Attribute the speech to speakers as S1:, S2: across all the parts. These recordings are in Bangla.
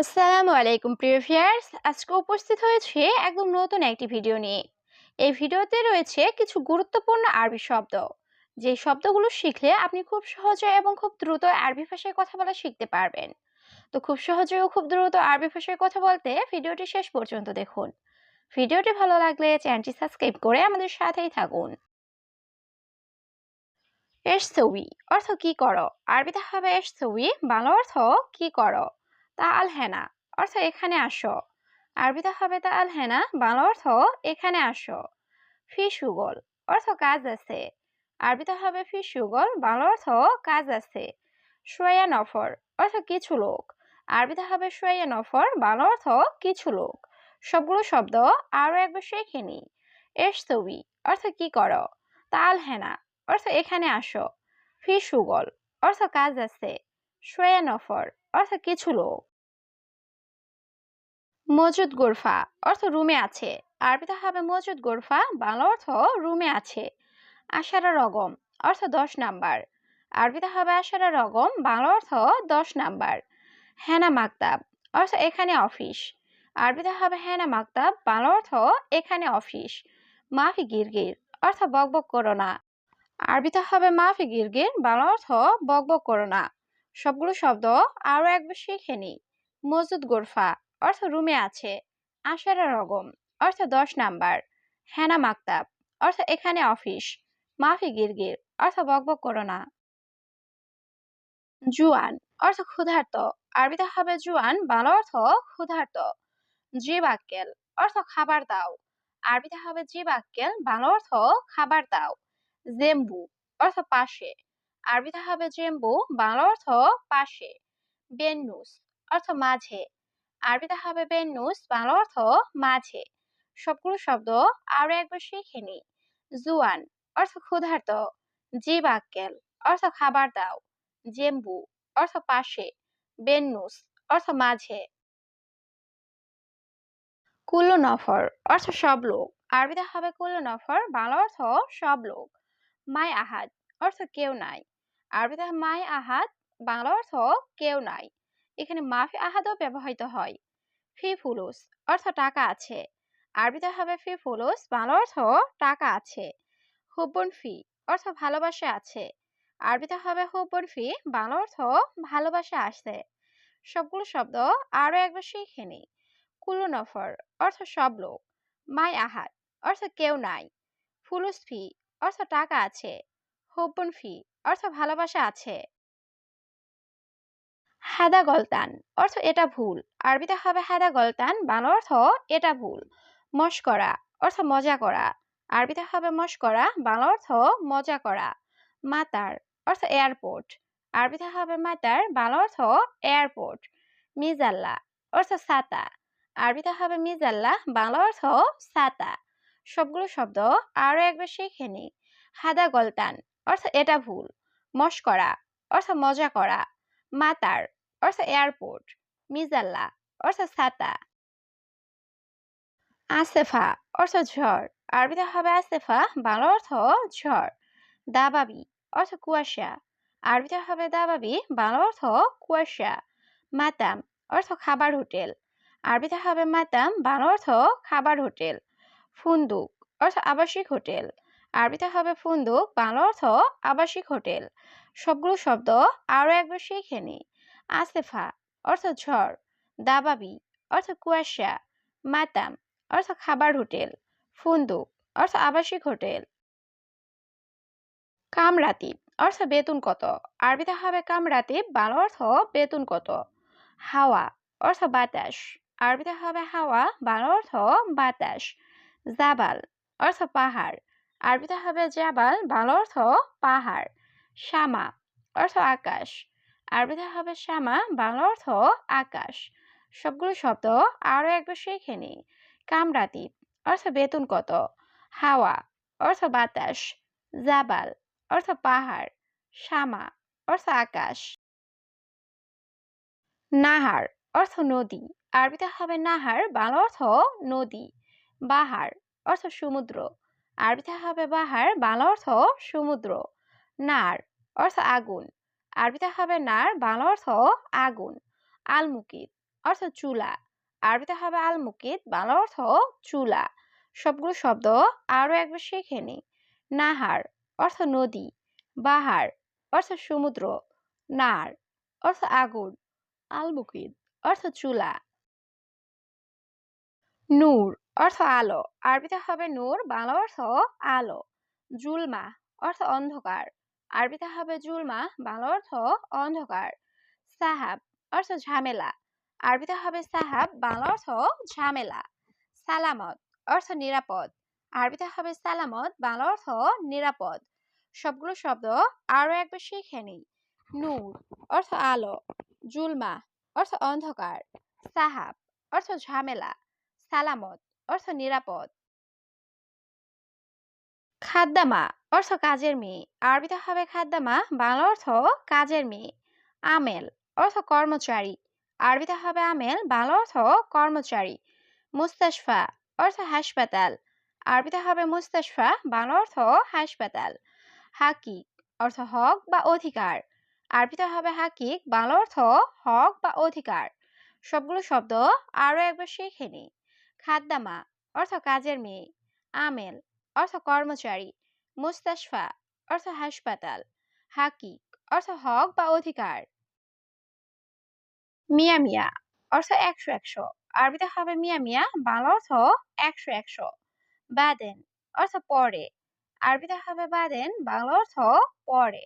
S1: আসসালামু আলাইকুম, প্রিয় ভিউয়ার্স। আজকে উপস্থিত হয়েছে একদম নতুন একটি ভিডিও নিয়ে। এই ভিডিওতে রয়েছে কিছু গুরুত্বপূর্ণ আরবি শব্দ। যে শব্দগুলো শিখলে আপনি খুব সহজে এবং খুব দ্রুত আরবি ভাষায় কথা বলা শিখতে পারবেন। তো খুব সহজে ও খুব দ্রুত আরবি ভাষায় কথা বলতে ভিডিওটি শেষ পর্যন্ত দেখুন। ভিডিওটি ভালো লাগলে চ্যানেলটি সাবস্ক্রাইব করে আমাদের সাথেই থাকুন। এসছবি অর্থ কি করো? আরবিতে হবে এসছবি বাংলা অর্থ কি করো? তা আল হেনা, অর্থ এখানে আসো। আরবিতে হবে তা আল হেনা, বাংলা অর্থ এখানে আসো। ফি সুগল অর্থ কাজ আছে। আরবিতে হবে ফি সুগল বাংলা অর্থ কাজ আছে। সোয়া নফর, অর্থ কিছু লোক। আরবিতে হবে সোয়া নফর, বাংলা অর্থ কিছু লোক। সবগুলো শব্দ আরও একবার শেখে নি। এস ছবি অর্থ কি করো? তাল হেনা, অর্থ এখানে আসো। ফি সুগল অর্থ কাজ আছে। সোয়া নফর অর্থ কিছু লোক। মজুদ গোরফা, অর্থ রুমে আছে। আরবিতে হবে মজুদ গোরফা, বাংলা অর্থ রুমে আছে। আশারা রগম, অর্থ দশ নাম্বার। আরবিতে হবে আশারা রগম, বাংলা অর্থ দশ নাম্বার। হেনা মাকতাব, অর্থ এখানে অফিস। আরবিতে হবে হেনা মাকতাব, বাংলা অর্থ এখানে অফিস। মাফি গিরগির, অর্থ বকবক করো না আরবিতে হবে মাফি গিরগির, বাংলা অর্থ বকবক করো না সবগুলো শব্দ আরও একবার শিখে নি মজুদ গোরফা, অর্থ রুমে আছে। আশারা রগম, অর্থ দশ নাম্বার। হেনা মাকতাব, অর্থ এখানে অফিস। মাফি গিরগির, অর্থ বকবক করো না। জুয়ান, অর্থ ক্ষুধার্ত। আরবিতে হবে জুয়ান, বাংলা অর্থ ক্ষুধার্ত। জিবাক্কেল, অর্থ খাবার দাও। আরবিতে হবে জিবাক্কেল, বাংলা অর্থ খাবার দাও। জেম্বু, অর্থ পাশে। আরবিতে হবে জেম্বু, বাংলা অর্থ পাশে, বেন্নুস অর্থ মাঝে। আরবিতে হবে বেন্নুস, বাংলা অর্থ মাঝে। সবগুলো শব্দ আরও একবার শিখে নি জুয়ান অর্থ ক্ষুধার্ত, জিবাক্কেল অর্থ খাবার দাও, জেম্বু অর্থ পাশে, বেন্নুস অর্থ মাঝে। কুল্লু নফর অর্থ সব লোক। আরবিতে হবে কুল্লু নফর বাংলা অর্থ সব লোক। মাই আহাদ অর্থ কেউ নাই। আরবিতে মাই আহাদ বাংলা অর্থ কেউ নাই। এখানে মাফি আহাদও ব্যবহৃত হয়। ফি ফুলুস, অর্থ টাকা আছে। আরবিতে হবে ফি ফুলুস, বাংলা অর্থ টাকা আছে। হুব্বন ফি, অর্থ ভালোবাসা আছে। আরবিতে হবে হুব্বন ফি, বাংলা অর্থ ভালোবাসা আছে। সবগুলো শব্দ আরও একবার শিখে নি কুল্লু নফর, অর্থ সব লোক। মাই আহাদ অর্থ কেউ নাই। ফুলুস ফি, অর্থ টাকা আছে। হুব্বন ফি অর্থ ভালোবাসা আছে। হাদা গলতান, অর্থ এটা ভুল। আরবিতে হবে হাদা গলতান, বাংলা অর্থ এটা ভুল। মস্করা অর্থ মজা করা। আরবিতে হবে মস্করা বাংলা অর্থ মজা করা। মাতার, অর্থ এয়ারপোর্ট আরবিতে হবে মাতার, বাংলা অর্থ এয়ারপোর্ট মিজাল্লা, অর্থ সাতা। আরবিতে হবে মিজাল্লা, বাংলা অর্থ সাতা। সবগুলো শব্দ আরও একবার শিখে নি। হাদা গলতান অর্থ এটা ভুল। মস্করা অর্থ মজা করা। মাতার, অর্থ এয়ারপোর্ট। মিজাল্লা, অর্থ ছাতা। আসেফা, অর্থ ঝড়। আরবিতে হবে আসেফা, বাংলা অর্থ ঝড়। দাবাবি, অর্থ কুয়াশা। আরবিতে হবে দাবাবি, বাংলা অর্থ কুয়াশা। মাতাম, অর্থ খাবার হোটেল। আরবিতে হবে মাতাম, বাংলা অর্থ খাবার হোটেল। ফুন্দুক, অর্থ আবাসিক হোটেল। আরবিতে হবে ফুন্দুক বাংলা অর্থ আবাসিক হোটেল। সবগুলো শব্দ আরও একবার শিখে নি। আসেফা অর্থ ঝড়। দাবাবি, অর্থ কুয়াশা। মাতাম, অর্থ খাবার হোটেল। ফুন্দুক অর্থ আবাসিক হোটেল। কামরাতিব, অর্থ বেতন কত? আরবিতে হবে কামরাতিব, বাংলা অর্থ বেতন কত? হাওয়া, অর্থ বাতাস। আরবিতে হবে হাওয়া, বাংলা অর্থ বাতাস। জাবাল, অর্থ পাহাড়। আরবিতে হবে জাবাল বাংলা অর্থ পাহাড়, শ্যামা অর্থ আকাশ আরবিতে হবে শ্যামা বাংলা অর্থ আকাশ। সবগুলো শব্দ আরও একবার শিখে নি। কামরাতিব অর্থ বেতন কত, হাওয়া অর্থ বাতাস, জাবাল অর্থ পাহাড়, শ্যামা অর্থ আকাশ। নাহার অর্থ নদী আরবিতে হবে নাহার বাংলা অর্থ নদী, বাহার অর্থ সমুদ্র আরবিতে হবে বাহার, বাংলা অর্থ সমুদ্র, নার অর্থ আগুন, আরবিতে হবে নার, বাংলা অর্থ আগুন, আলমুকিত অর্থ চুলা, আরবিতে হবে আলমুকিত, বাংলা অর্থ চুলা, সবগুলো শব্দ আরও একবার শিখে নি। নাহার অর্থ নদী, বাহার অর্থ সমুদ্র, নার অর্থ আগুন আলমুকিদ অর্থ চুলা। নূর অর্থ আলো। আরবিতে হবে নূর, বাংলা অর্থ আলো। জুলমা, অর্থ অন্ধকার। আরবিতে হবে জুলমা, বাংলা অর্থ অন্ধকার। সাহাব, অর্থ ঝামেলা। আরবিতে হবে সাহাব, বাংলা অর্থ ঝামেলা। সালামত, অর্থ নিরাপদ। আরবিতে হবে সালামত, বাংলা অর্থ নিরাপদ। সবগুলো শব্দ আরও একবার শিখে নিই। নূর, অর্থ আলো। জুলমা, অর্থ অন্ধকার। সাহাব, অর্থ ঝামেলা। সালামত অর্থ নিরাপদ। খাদ্দামা অর্থ কাজের মেয়ে। আরবিতে হবে খাদ্দামা বাংলা অর্থ কাজের মেয়ে। আমেল, অর্থ কর্মচারী। আরবিতে হবে আমেল, বাংলা অর্থ কর্মচারী। মুস্তাশফা, অর্থ হাসপাতাল। আরবিতে হবে মুস্তাশফা, বাংলা অর্থ হাসপাতাল। হাকিক, অর্থ হক বা অধিকার। আরবিতে হবে হাকিক, বাংলা অর্থ হক বা অধিকার। সবগুলো শব্দ আরও একবার শিখে নি। খাদ্দামা অর্থ কাজের মেয়ে, আমেল, অর্থ কর্মচারী, মুস্তাশফা, অর্থ হাসপাতাল, হাকিক, অর্থ হক বা অধিকার। মিয়া মিয়া, অর্থ একশো একশো, আরবিতে হবে মিয়া মিয়া, বাংলা অর্থ একশো একশো। বাদেন, অর্থ পরে, আরবিতে হবে বাদেন, বাংলা অর্থ পরে।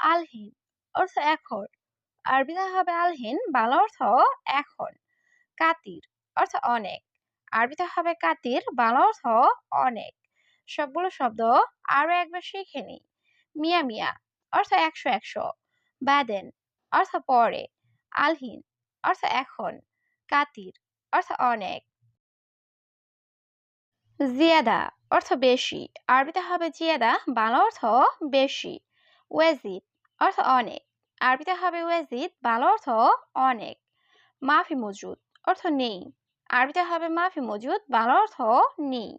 S1: আলহিন, অর্থ এখন, আরবিতে হবে আলহিন, বাংলা অর্থ এখন। কাতির, অর্থ অনেক। আরবিতে হবে কাতির বাংলা অর্থ অনেক। সবগুলো শব্দ আরও একবার শিখে নিই। মিয়া মিয়া অর্থ একশো একশো। বাদেন অর্থ পরে। আলহিন অর্থ এখন। কাতির অর্থ অনেক। জিয়াদা অর্থ বেশি। আরবিতে হবে জিয়াদা বাংলা অর্থ বেশি। ওয়েজিদ অর্থ অনেক। আরবিতে হবে ওয়েজিদ বাংলা অর্থ অনেক। মাফি মজুদ অর্থ নেই। আরবিতে হবে মাফি, মজুদ। বাংলা অর্থ নেই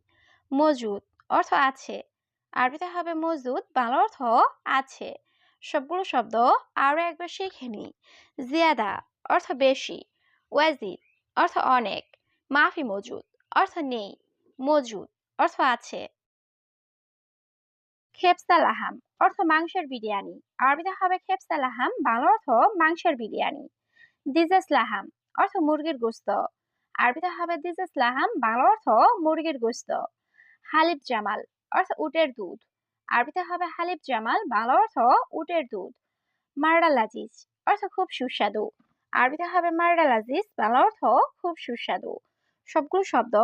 S1: মজুদ অর্থ আছে। আরবিতে হবে মজুদ, বাংলা অর্থ আছে। সবগুলো শব্দ আরও একবার শিখে নি। জিয়াদা অর্থ বেশি, ওয়াজিদ অর্থ অনেক। মাফি, মজুদ অর্থ নেই, মজুদ অর্থ আছে। খেপসা লাহাম অর্থ মাংসের বিরিয়ানি। আরবিতে হবে খেপসা লাহাম, বাংলা অর্থ মাংসের বিরিয়ানি। দিজেস লাহাম অর্থ মুরগির গোস্ত। আরবিতে হবে দিজেস লাহাম বাংলা অর্থ মুরগির গোস্ত। হালিব জামাল, অর্থ উটের দুধ। আরবিতে হবে হালিব জামাল বাংলা অর্থ উটের দুধ। মারডা লাজিজ, অর্থ খুব সুস্বাদু। আরবিতে হবে মারডা লাজিজ বাংলা অর্থ খুব সুস্বাদু। সবগুলো শব্দ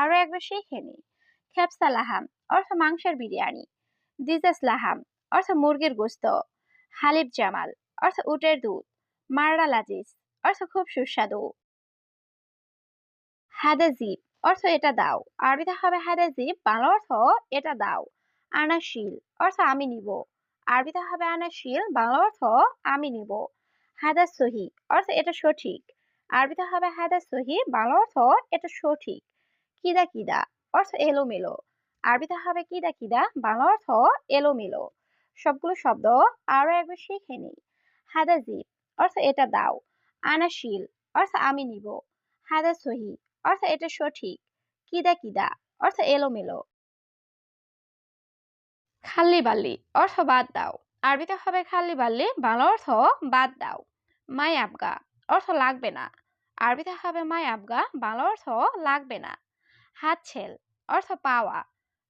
S1: আরও একবার শিখে নি। খেপসা লাহাম, অর্থ মাংসের বিরিয়ানি। দিজাস লাহাম অর্থ মুরগির গোস্ত। হালিব জামাল, অর্থ উটের দুধ। মারডা লাজিজ, অর্থ খুব সুস্বাদু। হাদাজিব অর্থ এটা দাও। আরবিতে হবে হাদাজিব বাংলা অর্থ এটা দাও। আনাশিল, অর্থ আমি নিব। আরবিতে হবে আনাশিল, বাংলা অর্থ আমি নিব। হাদা সহি, অর্থ এটা সঠিক। আরবিতে হবে হাদা সহি, বাংলা অর্থ এটা সঠিক। কিদা কিদা, অর্থ এলোমেলো। আরবিতে হবে কিদা কিদা, বাংলা অর্থ এলোমেলো। সবগুলো শব্দ আরও একবার শিখে নিই। হাদাজিব অর্থ এটা দাও। আনাশিল, অর্থ আমি নিব। হাদা সহি অর্থ এটা সঠিক। কিদা কিদা অর্থ এলোমেলো। খাল্লি বাল্লি, অর্থ বাদ দাও। আরবিতে হবে খাল্লি বাল্লি, বাংলা অর্থ বাদ দাও। মাই আবগা, অর্থ লাগবে না। আরবিতে হবে মাই আবগা, বাংলা অর্থ লাগবে না। হাত ছেল অর্থ পাওয়া।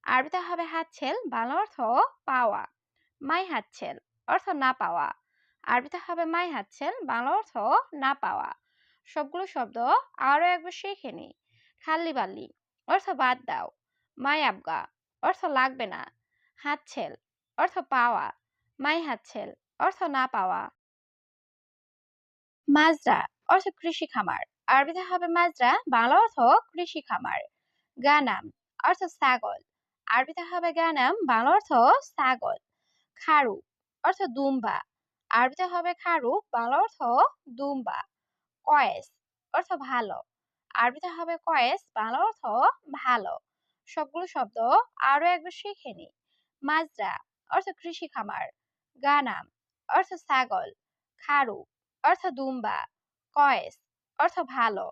S1: আরবিতে হবে হাত ছেল বাংলা অর্থ পাওয়া। মাই হাত ছেল অর্থ না পাওয়া। আরবিতে হবে মাই হাত ছেল বাংলা অর্থ না পাওয়া। সবগুলো শব্দ আরও একবার শিখে নি। খাল্লি বাল্লি অর্থ বাদ দাও। মাই আবগা। অর্থ লাগবে না। হাতছেল। অর্থ পাওয়া। মাই হাতছেল। অর্থ না পাওয়া। মাজরা। অর্থ কৃষি খামার। আরবিতে হবে মাজরা। বাংলা অর্থ কৃষি খামার। গানাম। অর্থ ছাগল। আরবিতে হবে গানাম। বাংলা অর্থ ছাগল। খারু। অর্থ দুম্বা। আরবিতে হবে খারু। বাংলা অর্থ দুম্বা। কয়েস অর্থ ভালো। আরবিতে হবে কয়েস, বাংলা অর্থ ভালো। সবগুলো শব্দ আরও একবার শিখে নি। মাজরা অর্থ কৃষি খামার। গানাম অর্থ ছাগল। খারু অর্থ দুম্বা। কয়েস অর্থ ভালো।